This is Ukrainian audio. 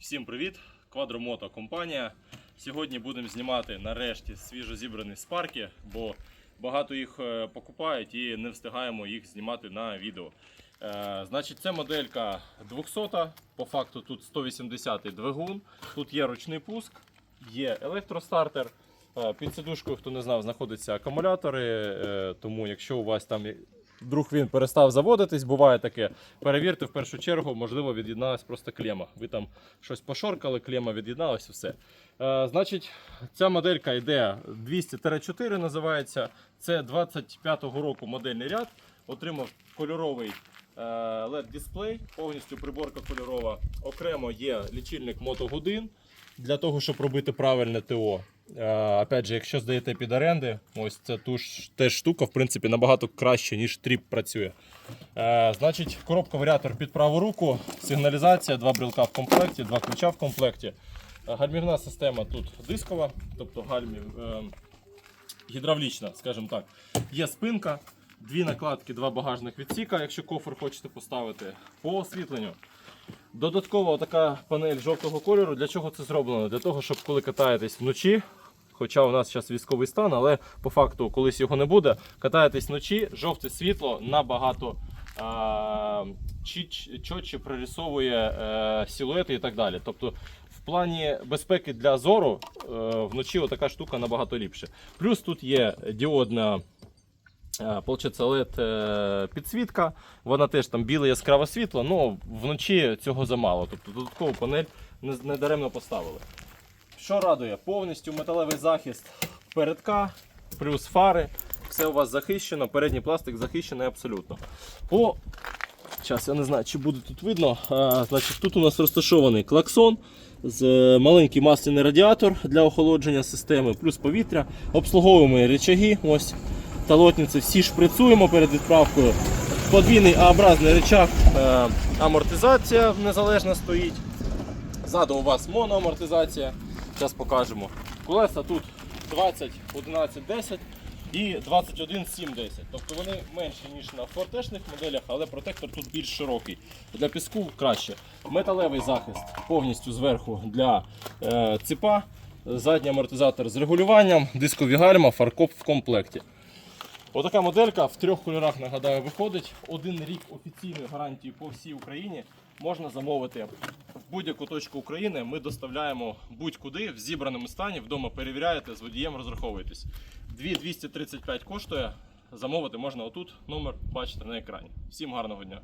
Всім привіт! Квадромото компанія. Сьогодні будемо знімати нарешті свіжо зібрані спарки, бо багато їх е, покупають і не встигаємо їх знімати на відео. Е, значить, це моделька 200, по факту тут 180 двигун, тут є ручний пуск, є електростартер. Е, Під сидушкою, хто не знав, знаходяться акумулятори, е, тому якщо у вас там вдруг він перестав заводитись, буває таке. Перевірте в першу чергу, можливо, від'єдналась просто клема. Ви там щось пошоркали, клема від'єдналась все. Е, значить, ця моделька йде 200-4 називається. Це 25-го року модельний ряд. Отримав кольоровий е, LED-дисплей, повністю приборка кольорова. Окремо є лічильник мотогодин для того, щоб робити правильне ТО. Е, Опять же, якщо здаєте під оренди, ось це ту теж штука, в принципі, набагато краще, ніж тріп працює. Е, значить, коробка варіатор під праву руку, сигналізація, два брелка в комплекті, два ключа в комплекті. Е, Гальмівна система тут дискова, тобто гальмів гідравлічна, скажімо так. Є спинка, дві накладки, два багажних відсіка, якщо кофр хочете поставити, по освітленню. Додаткова така панель жовтого кольору. Для чого це зроблено? Для того, щоб коли катаєтесь вночі, хоча у нас зараз військовий стан, але по факту колись його не буде, катаєтесь вночі, жовте світло набагато а, чотче прорисовує е, силуети і так далі. Тобто в плані безпеки для зору е, вночі отака штука набагато ліпше. Плюс тут є діодна. Е, Получається LED підсвітка, вона теж там біле яскраве світло, але вночі цього замало. Тобто додаткову панель не, не даремно поставили. Що радує? Повністю металевий захист передка, плюс фари. Все у вас захищено, передній пластик захищений абсолютно. По Зараз я не знаю, чи буде тут видно. А, значить, тут у нас розташований клаксон з е, маленький масляний радіатор для охолодження системи, плюс повітря. Обслуговуємо речаги. Ось талотниці всі шприцуємо перед відправкою. Подвійний А-образний речах, е, амортизація незалежна стоїть. Ззаду у вас моноамортизація. Зараз покажемо. Колеса тут 20, 11, 10 і 21, 7, 10. Тобто вони менші, ніж на фортешних моделях, але протектор тут більш широкий. Для піску краще. Металевий захист повністю зверху для е, ціпа. Задній амортизатор з регулюванням, дискові гальма, фаркоп в комплекті. Отака моделька в трьох кольорах, нагадаю, виходить. Один рік офіційної гарантії по всій Україні можна замовити будь-яку точку України. Ми доставляємо будь-куди в зібраному стані. Вдома перевіряєте, з водієм розраховуєтесь. 2235 коштує. Замовити можна отут. Номер бачите на екрані. Всім гарного дня!